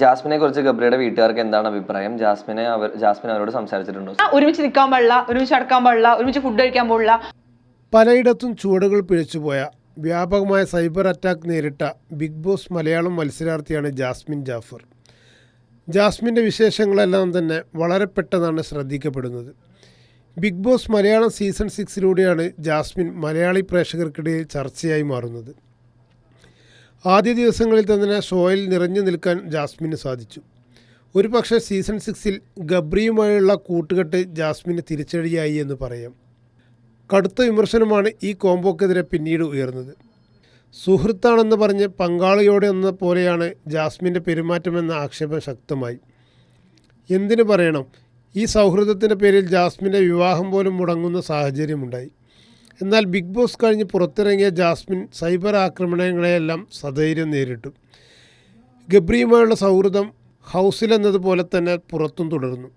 ജാസ്മിനെ കുറിച്ച് ഗബ്രിയുടെ വീട്ടുകാർക്ക് എന്താണ് അഭിപ്രായം? ജാസ്മിനെ അവർ ജാസ്മിൻ അവരോട് സംസാരിച്ചിട്ടുണ്ടോ? ഒരുമിച്ച് നിൽക്കാൻ പാടില്ല ഒരുമിച്ച് അടക്കാൻ പാടില്ല ഒരുമിച്ച് ഫുഡ് കഴിക്കാൻ പാടില്ല. പലയിടത്തും ചുവടുകൾ പിഴച്ചുപോയ വ്യാപകമായ സൈബർ അറ്റാക്ക് നേരിട്ട ബിഗ് ബോസ് മലയാളം മത്സരാർത്ഥിയാണ് ജാസ്മിൻ ജാഫർ. ജാസ്മിന്റെ വിശേഷങ്ങളെല്ലാം തന്നെ വളരെ പെട്ടെന്നാണ് ശ്രദ്ധിക്കപ്പെടുന്നത്. ബിഗ് ബോസ് മലയാളം സീസൺ സിക്സിലൂടെയാണ് ജാസ്മിൻ മലയാളി പ്രേക്ഷകർക്കിടയിൽ ചർച്ചയായി മാറുന്നത്. ആദ്യ ദിവസങ്ങളിൽ തന്നെ ഷോയിൽ നിറഞ്ഞു നിൽക്കാൻ ജാസ്മിന് സാധിച്ചു. ഒരു പക്ഷേ സീസൺ സിക്സിൽ ഗബ്രിയുമായുള്ള കൂട്ടുകെട്ട് ജാസ്മിന് തിരിച്ചടിയായി എന്ന് പറയാം. കടുത്ത വിമർശനമാണ് ഈ കോംബോക്കെതിരെ പിന്നീട് ഉയർന്നത്. സുഹൃത്താണെന്ന് പറഞ്ഞ് പങ്കാളിയോടെ എന്ന പോലെയാണ് ജാസ്മിന്റെ പെരുമാറ്റമെന്ന ആക്ഷേപം ശക്തമായി. എന്തിനു പറയണം? ഈ സൗഹൃദത്തിന്റെ പേരിൽ ജാസ്മിന്റെ വിവാഹം പോലും മുടങ്ങുന്ന സാഹചര്യമുണ്ടായി. എന്നാൽ ബിഗ് ബോസ് കഴിഞ്ഞ് പുറത്തിറങ്ങിയ ജാസ്മിൻ സൈബർ ആക്രമണങ്ങളെയെല്ലാം സധൈര്യം നേരിട്ടു. ഗബ്രിയുമായുള്ള സൗഹൃദം ഹൗസിലെന്നതുപോലെ തന്നെ പുറത്തും തുടർന്നു.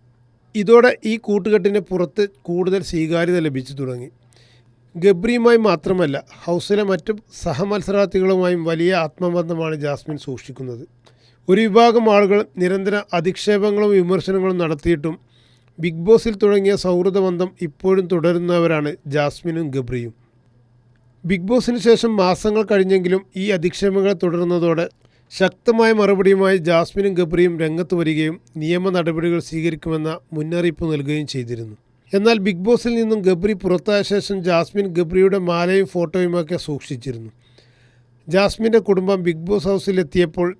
ഇതോടെ ഈ കൂട്ടുകെട്ടിന് പുറത്ത് കൂടുതൽ സ്വീകാര്യത ലഭിച്ചു തുടങ്ങി. ഗബ്രിയുമായി മാത്രമല്ല ഹൗസിലെ മറ്റു സഹമത്സരാർത്ഥികളുമായും വലിയ ആത്മബന്ധമാണ് ജാസ്മിൻ സൂക്ഷിക്കുന്നത്. ഒരു വിഭാഗം ആളുകൾ നിരന്തര അധിക്ഷേപങ്ങളും വിമർശനങ്ങളും നടത്തിയിട്ടും ബിഗ് ബോസിൽ തുടങ്ങിയ സൗഹൃദ ബന്ധം ഇപ്പോഴും തുടരുന്നവരാണ് ജാസ്മിനും ഗബ്രിയും. ബിഗ് ബോസിന് ശേഷം മാസങ്ങൾ കഴിഞ്ഞെങ്കിലും ഈ അധിക്ഷേപങ്ങൾ തുടരുന്നതോടെ ശക്തമായ മറുപടിയുമായി ജാസ്മിനും ഗബ്രിയും രംഗത്ത് വരികയും നിയമ നടപടികൾ സ്വീകരിക്കുമെന്ന മുന്നറിയിപ്പ് നൽകുകയും ചെയ്തിരുന്നു. എന്നാൽ ബിഗ് ബോസിൽ നിന്നും ഗബ്രി പുറത്തായ ശേഷം ജാസ്മിൻ ഗബ്രിയുടെ മാലയും ഫോട്ടോയുമൊക്കെ സൂക്ഷിച്ചിരുന്നു. ജാസ്മിന്റെ കുടുംബം ബിഗ് ബോസ് ഹൗസിലെത്തിയപ്പോൾ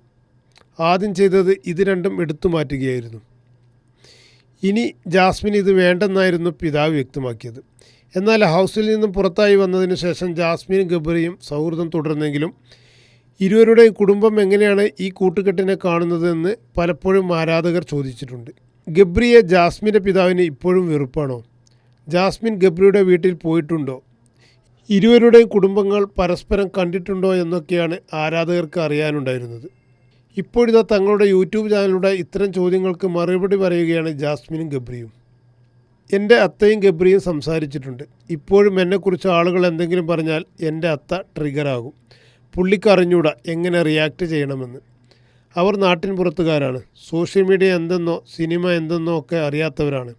ആദ്യം ചെയ്തത് ഇത് രണ്ടും എടുത്തു മാറ്റുകയായിരുന്നു. ഇനി ജാസ്മിൻ ഇത് വേണ്ടെന്നായിരുന്നു പിതാവ് വ്യക്തമാക്കിയത്. എന്നാൽ ഹൗസിൽ നിന്നും പുറത്തായി വന്നതിന് ശേഷം ജാസ്മിനും ഗബ്രിയും സൗഹൃദം തുടർന്നെങ്കിലും ഇരുവരുടെയും കുടുംബം എങ്ങനെയാണ് ഈ കൂട്ടുകെട്ടിനെ കാണുന്നതെന്ന് പലപ്പോഴും ആരാധകർ ചോദിച്ചിട്ടുണ്ട്. ഗബ്രിയെ ജാസ്മിന്റെ പിതാവിന് ഇപ്പോഴും വെറുപ്പാണോ? ജാസ്മിൻ ഗബ്രിയുടെ വീട്ടിൽ പോയിട്ടുണ്ടോ? ഇരുവരുടെയും കുടുംബങ്ങൾ പരസ്പരം കണ്ടിട്ടുണ്ടോ എന്നൊക്കെയാണ് ആരാധകർക്ക് അറിയാനുണ്ടായിരുന്നത്. ഇപ്പോഴിതാ തങ്ങളുടെ യൂട്യൂബ് ചാനലിലൂടെ ഇത്തരം ചോദ്യങ്ങൾക്ക് മറുപടി പറയുകയാണ് ജാസ്മിനും ഗബ്രിയും. എന്റെ അത്തയും ഗബ്രിയും സംസാരിച്ചിട്ടുണ്ട്. ഇപ്പോഴും എന്നെക്കുറിച്ച് ആളുകൾ എന്തെങ്കിലും പറഞ്ഞാൽ എന്റെ അത്ത ട്രിഗറാകും. പുള്ളിക്ക് അറിഞ്ഞൂടാ എങ്ങനെ റിയാക്ട് ചെയ്യണമെന്ന്. അവർ നാട്ടിൻ പുറത്തുകാരാണ്. സോഷ്യൽ മീഡിയ എന്തെന്നോ സിനിമ എന്തെന്നോ ഒക്കെ അറിയാത്തവരാണ്.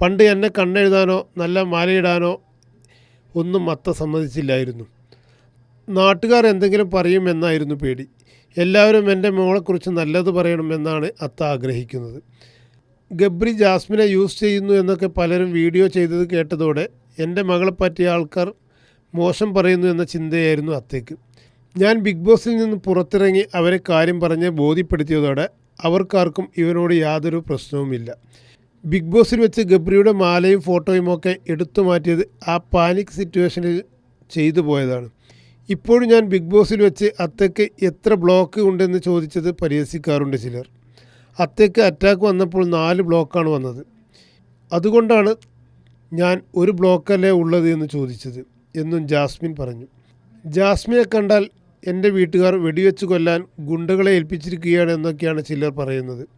പണ്ട് എന്നെ കണ്ണെഴുതാനോ നല്ല മാലയിടാനോ ഒന്നും അത്ത സമ്മതിച്ചില്ലായിരുന്നു. നാട്ടുകാർ എന്തെങ്കിലും പറയുമെന്നായിരുന്നു പേടി. എല്ലാവരും എന്റെ മോളെക്കുറിച്ച് നല്ലത് പറയണമെന്നാണ് അത്ത ആഗ്രഹിക്കുന്നത്. ഗബ്രി ജാസ്മിനെ യൂസ് ചെയ്യുന്നു എന്നൊക്കെ പലരും വീഡിയോ ചെയ്തത് കേട്ടതോടെ എന്റെ മകളെ പറ്റിയ ആൾക്കാർ മോശം പറയുന്നു എന്ന ചിന്തയായിരുന്നു അത്തേക്ക്. ഞാൻ ബിഗ് ബോസിൽ നിന്ന് പുറത്തിറങ്ങി അവരെ കാര്യം പറഞ്ഞ് ബോധ്യപ്പെടുത്തിയതോടെ അവർക്കാർക്കും ഇവനോട് യാതൊരു പ്രശ്നവുമില്ല. ബിഗ് ബോസിൽ വെച്ച് ഗബ്രിയുടെ മാലയും ഫോട്ടോയും ഒക്കെ എടുത്തു മാറ്റിയത് ആ പാനിക് സിറ്റുവേഷനിൽ ചെയ്തു പോയതാണ്. ഇപ്പോഴും ഞാൻ ബിഗ് ബോസിൽ വെച്ച് അത്തയ്ക്ക് എത്ര ബ്ലോക്ക് ഉണ്ടെന്ന് ചോദിച്ചത് പരിഹസിക്കാറുണ്ട് ചിലർ. അത്തയ്ക്ക് അറ്റാക്ക് വന്നപ്പോൾ നാല് ബ്ലോക്കാണ് വന്നത്. അതുകൊണ്ടാണ് ഞാൻ ഒരു ബ്ലോക്കല്ലേ ഉള്ളത് എന്ന് ചോദിച്ചത് എന്നും ജാസ്മിൻ പറഞ്ഞു. ജാസ്മിനെ കണ്ടാൽ എന്റെ വീട്ടുകാർ വെടിവെച്ച് കൊല്ലാൻ ഗുണ്ടകളെ ഏൽപ്പിച്ചിരിക്കുകയാണ് എന്നൊക്കെയാണ് ചിലർ പറയുന്നത്.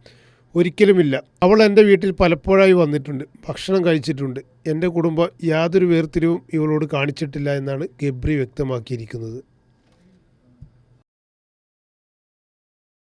ഒരിക്കലുമില്ല. അവൾ എന്റെ വീട്ടിൽ പലപ്പോഴായി വന്നിട്ടുണ്ട്. ഭക്ഷണം കഴിച്ചിട്ടുണ്ട്. എന്റെ കുടുംബം യാതൊരു വേർതിരിവും ഇവളോട് കാണിച്ചിട്ടില്ല എന്നാണ് ഗബ്രി വ്യക്തമാക്കിയിരിക്കുന്നത്.